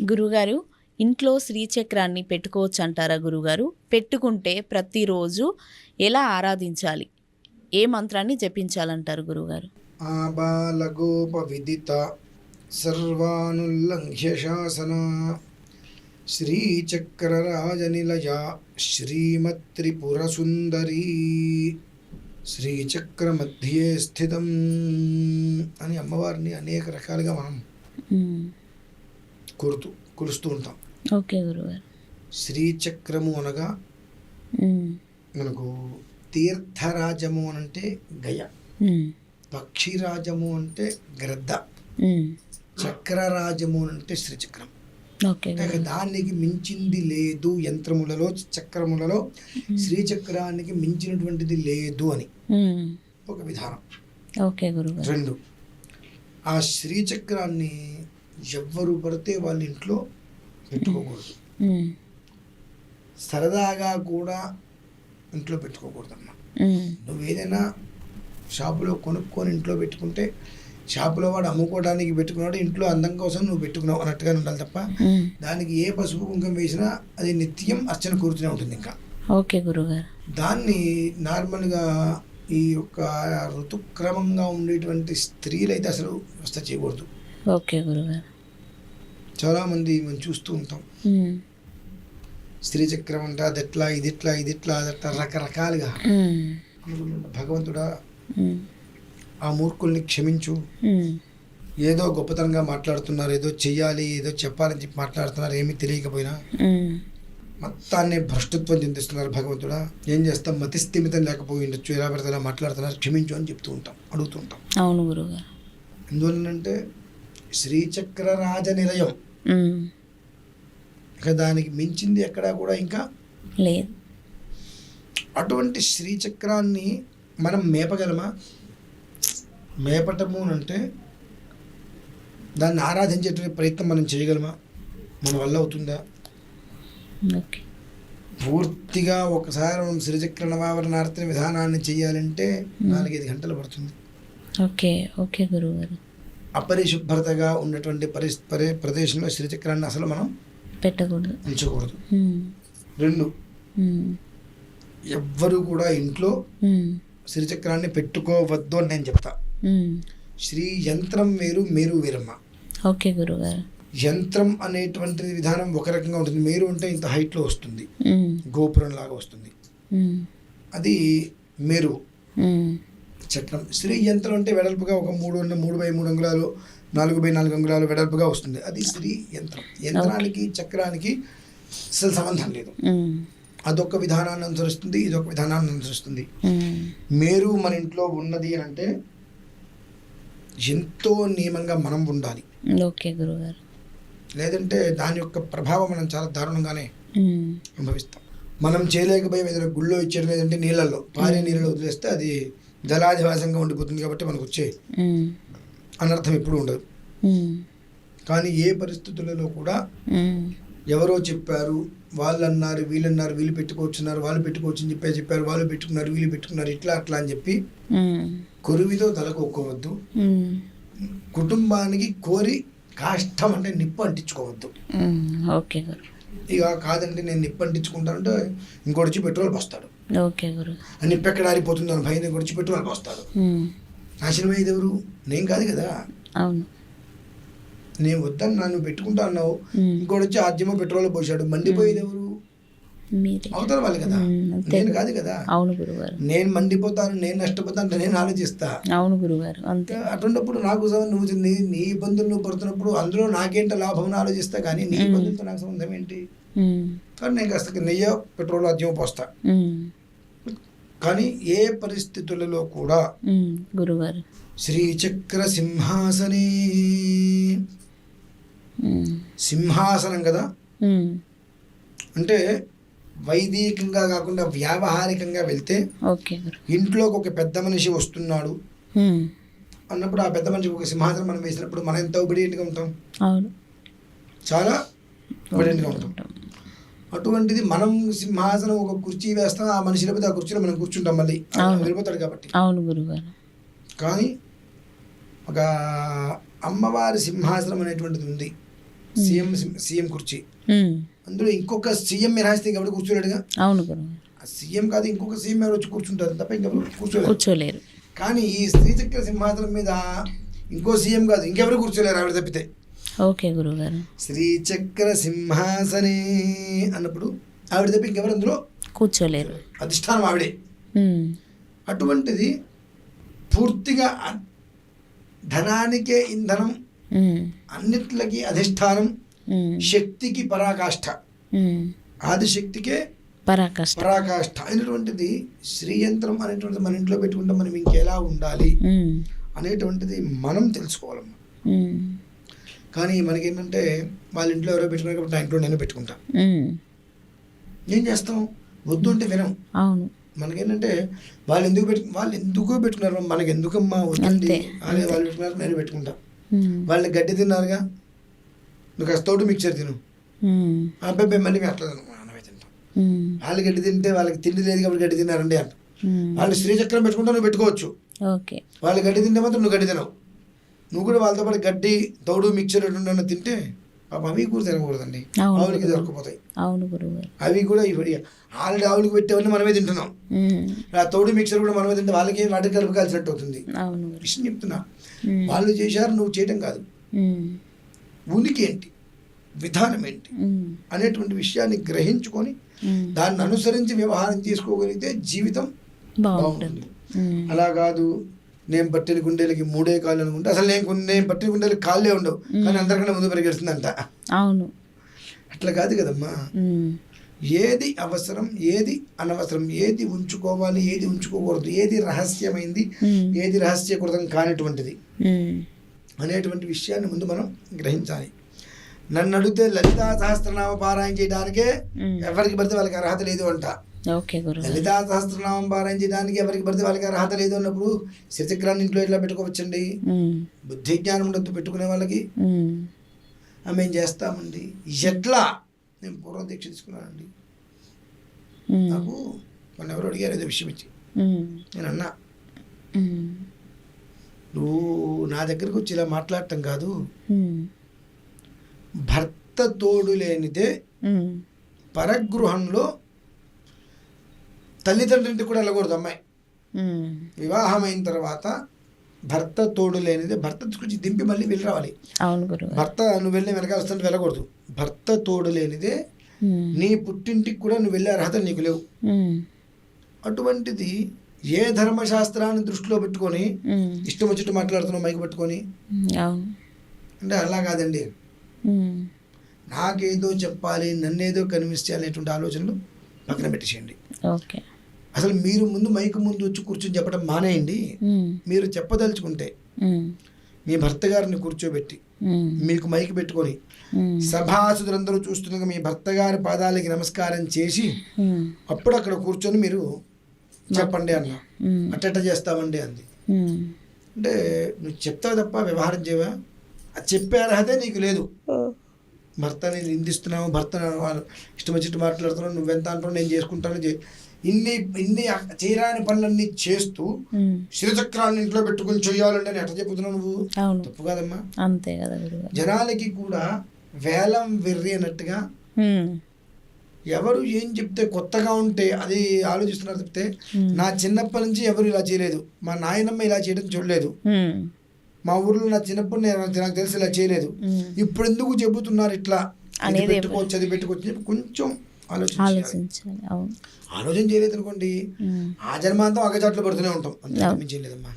గురుగారు ఇంట్లో శ్రీచక్రాన్ని పెట్టుకోవచ్చు అంటారా గురుగారు? పెట్టుకుంటే ప్రతిరోజు ఎలా ఆరాధించాలి? ఏ మంత్రాన్ని జపించాలంటారు గురుగారు? ఆబాలగోప విదిత సర్వానుల్లంఘ్య శాసన శ్రీచక్రరాజనిలయ శ్రీమత్రిపురసుందరీ శ్రీచక్ర మధ్యే స్థితం అని అమ్మవారిని అనేక రకాలుగా మనం. కోరుతూ కొలుస్తూ ఉంటాం. ఓకే గురుగారు. శ్రీచక్రము అనగా. మనకు తీర్థరాజము అనంటే గయ. మ్మ్. పక్షిరాజము అంటే గ్రద్ద. చక్రరాజము అంటే శ్రీచక్రం. దానికి మించింది లేదు యంత్రములలో చక్రములలో శ్రీచక్రానికి మించినటువంటిది లేదు అని. ఒక విధానం. రెండు. ఆ శ్రీచక్రాన్ని ఎవ్వరు పడితే వాళ్ళ ఇంట్లో పెట్టుకోకూడదు. సరదాగా కూడా ఇంట్లో పెట్టుకోకూడదమ్మా మ్మ్. నువ్వు ఏదైనా షాపులో కొనుక్కొని ఇంట్లో పెట్టుకుంటే షాపులో వాడు అమ్ముకోవడానికి పెట్టుకున్నాడు ఇంట్లో అందం కోసం నువ్వు పెట్టుకున్నావు అన్నట్టుగా ఉండాలి తప్ప. దానికి ఏ పసుపు కుంకుమ వేసినా అది నిత్యం అర్చన కూరుతూనే ఉంటుంది ఇంకా ఓకే గురుగారు దాన్ని నార్మల్గా ఈ యొక్క ఋతుక్రమంగా ఉండేటువంటి స్త్రీలు అయితే అసలు వ్యవస్థ చేయకూడదు ఓకే గురుగారు చాలామంది మనం చూస్తూ ఉంటాం. స్త్రీ చక్రం అంట అది ఎట్లా ఇది ఎట్లా ఇది ఎట్లా అది ఎట్లా రకరకాలుగా. భగవంతుడా. ఆ మూర్ఖుల్ని క్షమించు. ఏదో గొప్పతనంగా మాట్లాడుతున్నారు ఏదో చెయ్యాలి ఏదో చెప్పాలని చెప్పి మాట్లాడుతున్నారు ఏమీ తెలియకపోయినా. మొత్తాన్ని భ్రష్టత్వం చెందిస్తున్నారు భగవంతుడా ఏం చేస్తాం మతి స్థిమితం లేకపోయి ఉండొచ్చు ఎలా పడితే మాట్లాడుతున్నారు క్షమించు అని చెప్తూ ఉంటాం అడుగుతూ ఉంటాం అవును గురుగారు ఎందువలనంటే శ్రీచక్ర రాజ నిలయం. ఇక దానికి మించింది ఎక్కడా కూడా ఇంకా లేదు. అటువంటి శ్రీచక్రాన్ని మనం మేపగలమా? మేపటము అంటే దాన్ని ఆరాధించేటువంటి ప్రయత్నం మనం చేయగలమా? మన వల్ల అవుతుందా? ఓకే. పూర్తిగా ఒకసారి మనం శ్రీచక్ర నవావరణార్థన విధానాన్ని చేయాలంటే నాలుగైదు గంటలు పడుతుంది. ఓకే ఓకే గురుగారు అపరిశుభ్రతగా ఉన్నటువంటి పరి ప్రదేశంలో శ్రీచక్రాన్ని అసలు మనం పెట్టకూడదు ఉంచకూడదు. రెండు. ఎవ్వరు కూడా ఇంట్లో. శ్రీచక్రాన్ని పెట్టుకోవద్దు అని నేను చెప్తా. శ్రీ యంత్రం వేరు మేరు వేరమ్మ ఓకే గురుగారు యంత్రం అనేటువంటి విధానం ఒక రకంగా ఉంటుంది మేరు అంటే ఇంత హైట్లో వస్తుంది. గోపురం లాగా వస్తుంది. అది మేరు చక్రం. శ్రీ యంత్రం అంటే వెడల్పుగా ఒక మూడు మూడు బై మూడు అంగుళాలు నాలుగు బై నాలుగు అంగుళాలు వెడల్పుగా వస్తుంది. అది శ్రీ యంత్రం. యంత్రానికి చక్రానికి అసలు సంబంధం లేదు. అదొక విధానాన్ని అనుసరిస్తుంది ఇదొక విధానాన్ని అనుసరిస్తుంది. మేరు మన ఇంట్లో ఉన్నది అని అంటే ఎంతో నియమంగా మనం ఉండాలి. ఓకే గురుగారు. లేదంటే దాని యొక్క ప్రభావం మనం చాలా దారుణంగానే. అనుభవిస్తాం. మనం చేయలేకపోయి ఏదైనా గుళ్ళో ఇచ్చేయడం లేదంటే నీళ్ళల్లో పారే నీళ్ళలో వదిలేస్తే అది జలాధివాసంగా ఉండిపోతుంది కాబట్టి మనకు వచ్చే. అనర్థం ఎప్పుడూ ఉండదు. కానీ ఏ పరిస్థితులలో కూడా. ఎవరో చెప్పారు వాళ్ళు అన్నారు వీళ్ళు అన్నారు వీళ్ళు పెట్టుకోవచ్చున్నారు వాళ్ళు పెట్టుకోవచ్చు అని చెప్పి చెప్పారు వాళ్ళు పెట్టుకున్నారు వీళ్ళు పెట్టుకున్నారు ఇట్లా అట్లా అని చెప్పి. కొరువితో తలకొక్కోవద్దు. కుటుంబానికి కోరి కాష్టం అంటే నిప్పు అంటించుకోవద్దు. ఓకే ఇక కాదండి నేను నిప్పు అంటించుకుంటానంటే ఇంకోటి పెట్రోల్ పోస్తాడు ఓకే గురు. ఆ నిప్పు ఎక్కడ ఆరిపోతుంది అని భయం పెట్రోల్ పోస్తాడు మ్మ్. నాశనం అయ్యేది ఎవరు? నేను కాదు కదా. అవును. నేను వద్దని నన్ను పెట్టుకుంటా అన్నావు. ఇంకోటి వచ్చి ఆద్యమో పెట్రోల్ పోసాడు. మండిపోయేది ఎవరు? మీరే అవతల వాళ్ళు కదా. నేను. కాదు. కదా అవును గురుగారు. నేను మండిపోతాను నేను నష్టపోతాను నేను ఆలోచిస్తా. అవును గురుగారు అంతే. అటువంటిప్పుడు నాకు సంబంధం నువ్వు నీ ఇబ్బందులు నువ్వు పడుతున్నప్పుడు అందులో నాకేంట లాభం ఆలోచిస్తా కానీ నీ ఇబ్బందులతో నాకు సంబంధం ఏంటి. కానీ నేను కాస్త నెయ్యి పెట్రోల్ అద్యం పోస్తా మ్మ్. కానీ ఏ పరిస్థితులలో కూడా మ్మ్. గురుగారు శ్రీచక్ర సింహాసనే. సింహాసనం కదా. అంటే వైదికంగా కాకుండా వ్యావహారికంగా వెళ్తే ఇంట్లోకి ఒక పెద్ద మనిషి వస్తున్నాడు. అన్నప్పుడు ఆ పెద్ద మనిషికి ఒక సింహాసనం మనం వేసినప్పుడు మనం ఎంత ఒబిడియంట్గా ఉంటాం చాలా ఒబిడియంట్గా ఉంటాం అటువంటిది మనం సింహాసనం ఒక కుర్చీ వేస్తాం ఆ మనిషి లేకపోతే ఆ కుర్చీలో మనం కూర్చుంటాం మళ్ళీ. వెళ్ళిపోతాడు కాబట్టి. అవును గురుగారు. కానీ ఒక అమ్మవారి సింహాసనం అనేటువంటిది ఉంది. సీఎం సీఎం కుర్చీ. అందులో ఇంకొక సీఎం రాస్తే ఇంకెవరు కూర్చోలేడుగా? అవును సీఎం కాదు ఇంకొక సీఎం ఎవరు వచ్చి కూర్చుంటారు తప్ప ఇంకెవరు కూర్చోలేరు. కూర్చోలేరు. కానీ ఈ శ్రీచక్ర సింహాసనం మీద ఇంకో సీఎం కాదు ఇంకెవరు కూర్చోలేరు ఆవిడ తప్పితే. ఓకే గురుగారు శ్రీచక్ర సింహాసనే అన్నప్పుడు ఆవిడ తప్ప ఇంకెవరు అందులో కూర్చోలేరు అధిష్టానం ఆవిడే. అటువంటిది పూర్తిగా ధనానికే ఇంధనం. అన్నిట్లకి అధిష్టానం. శక్తికి పరాకాష్ఠ. ఆదిశక్తికే పరాకష్ట పరాకాష్ఠ అయినటువంటిది శ్రీయంత్రం అనేటువంటిది మన ఇంట్లో పెట్టుకుంటే మనం ఇంకెలా ఉండాలి. అనేటువంటిది మనం తెలుసుకోవాలమ్మా. కానీ మనకేంటంటే వాళ్ళ ఇంట్లో ఎవరో పెట్టుకున్నారు కాబట్టి నా ఇంట్లో నేను పెట్టుకుంటా. ఏం చేస్తాం? వద్దు అంటే వినం. అవును. మనకేంటంటే వాళ్ళు ఎందుకు పెట్టు వాళ్ళు ఎందుకో పెట్టుకున్నారు మనకి ఎందుకమ్మా వద్దండి అదే వాళ్ళు పెట్టుకున్నారు నేను పెట్టుకుంటా. వాళ్ళని గడ్డి తిన్నారుగా? నువ్వు కాస్త తోడు మిక్చర్ తిను. అబ్బాయి మళ్ళీ మేము అట్లా. మనమే తింటాం. వాళ్ళు గడ్డి తింటే వాళ్ళకి తిండి లేదు కాబట్టి గడ్డి తిన్నారండి అంట. వాళ్ళు శ్రీచక్రం పెట్టుకుంటే నువ్వు పెట్టుకోవచ్చు. వాళ్ళు గడ్డి తింటే మాత్రం నువ్వు గడ్డి తినవు. నువ్వు కూడా వాళ్ళతో పాటు గడ్డి తౌడు మిక్చర్ ఎటువంటి తింటే పాపం అవి కూడా తినకూడదండి. ఆవులకి దొరకపోతాయి అవును అవి కూడా ఇప్పుడు ఆల్రెడీ ఆవులకి పెట్టేవన్నీ మనమే తింటున్నాం. ఆ తౌడు మిక్చర్ కూడా మనమే తింటే వాళ్ళకి వాటికి కలిపి కాల్చినట్టు అవుతుంది విషయం చెప్తున్నా. వాళ్ళు చేశారు నువ్వు చేయటం కాదు. ఉనికి ఏంటి విధానం ఏంటి. అనేటువంటి విషయాన్ని గ్రహించుకొని. దాన్ని అనుసరించి వ్యవహారం చేసుకోగలిగితే జీవితం బాగుంటుంది. అలా కాదు నేను పట్టిన గుండెలకి మూడే కాళ్ళు అనుకుంటే అసలు నేను నేను పట్టిన గుండెలకి కాళ్ళే ఉండవు కానీ అందరికన్నా ముందు పరిగెడుతుందంట అవును అట్లా కాదు కదమ్మా. ఏది అవసరం ఏది అనవసరం ఏది ఉంచుకోవాలి ఏది ఉంచుకోకూడదు ఏది రహస్యమైంది. ఏది రహస్యకృతం కానిటువంటిది. అనేటువంటి విషయాన్ని ముందు మనం గ్రహించాలి నన్ను అడిగితే లలితా సహస్రనామ పారాయణ చేయడానికే. ఎవరికి పడితే వాళ్ళకి అర్హత లేదు అంట ఓకే గురుగారు లలితా సహస్రనామం ఎవరికి పడితే వాళ్ళకి అర్హత లేదు అన్నప్పుడు శ్రీచక్రాన్ని ఇంట్లో ఎట్లా పెట్టుకోవచ్చండి. బుద్ధి జ్ఞానం ఉండొద్దు పెట్టుకునే వాళ్ళకి మేము చేస్తామండి ఎట్లా నేను పూర్వం దీక్ష తీసుకున్నానండి. నాకు మొన్న ఎవరు అడిగారు ఏదో విషయం ఇచ్చి. నేను అన్నా. నువ్వు నా దగ్గరకు వచ్చి ఇలా మాట్లాడటం కాదు. భర్త తోడు లేనిదే. పరగృహంలో తల్లిదండ్రులకి కూడా వెళ్ళకూడదు అమ్మాయి. ఉమ్. వివాహం అయిన తర్వాత భర్త తోడు లేనిదే భర్త తీసుకొచ్చి దింపి మళ్ళీ వెళ్ళి రావాలి. భర్త నువ్వు వెళ్ళి వెనకాల వస్తుంటే వెళ్ళకూడదు. భర్త తోడు లేనిదే. నీ పుట్టింటికి కూడా నువ్వు వెళ్ళే అర్హత నీకు లేవు. అటువంటిది ఏ ధర్మశాస్త్రాన్ని దృష్టిలో పెట్టుకొని. ఇష్టం వచ్చినట్టు మాట్లాడుతున్నావు మైకు పట్టుకొని? అంటే అలా కాదండి. నాకేదో చెప్పాలి నన్నేదో కన్విన్స్ చేయాలి అనేటువంటి ఆలోచనలు పక్కన పెట్టేసేయండి. ఓకే. అసలు మీరు ముందు మైకు ముందు వచ్చి కూర్చొని చెప్పడం మానేయండి. మీరు చెప్పదలుచుకుంటే. మీ భర్త గారిని కూర్చోబెట్టి. మీకు మైక్ పెట్టుకొని. సభాసుదులందరూ చూస్తుండగా మీ భర్త గారి పాదాలకి నమస్కారం చేసి. అప్పుడు అక్కడ కూర్చొని మీరు చెప్పండి అన్న ఉమ్. అట్టట చేస్తామండి అంది. అంటే నువ్వు చెప్తావు తప్ప వ్యవహారం చేయవా అది చెప్పే అర్హతే నీకు లేదు భర్తని నిందిస్తున్నావు భర్త వాళ్ళు ఇష్టం వచ్చినట్టు మాట్లాడుతున్నావు నువ్వెంత అంటున్నావు నేను చేసుకుంటాను చే- ఇన్ని ఇన్ని చేయరాని పనులన్నీ చేస్తూ ఉమ్. శిరచక్రాన్ని ఇంట్లో పెట్టుకుని చెయ్యాలంటే నేను ఎట్లా చెప్పుతున్నావు నువ్వు తప్పు కాదమ్మా అంతే కదా జనాలకి కూడా వేలం వెర్రి అన్నట్టుగా. ఎవరు ఏం చెప్తే కొత్తగా ఉంటే అది ఆలోచిస్తున్నారు చెప్తే. నా చిన్నప్పటి నుంచి ఎవరు ఇలా చేయలేదు మా నాయనమ్మ ఇలా చేయడం చూడలేదు. మా ఊర్లో నా చిన్నప్పుడు నేను నాకు తెలిసి ఇలా చేయలేదు. ఇప్పుడు ఎందుకు చెబుతున్నారు ఇట్లా పెట్టుకోవచ్చు అది పెట్టుకోవచ్చు కొంచెం ఆలోచించాలి ఆలోచన చేయలేదు అనుకోండి. ఆ జన్మాంతం అగచాట్లు పడుతూనే ఉంటాం అంతే. మించి లేదమ్మా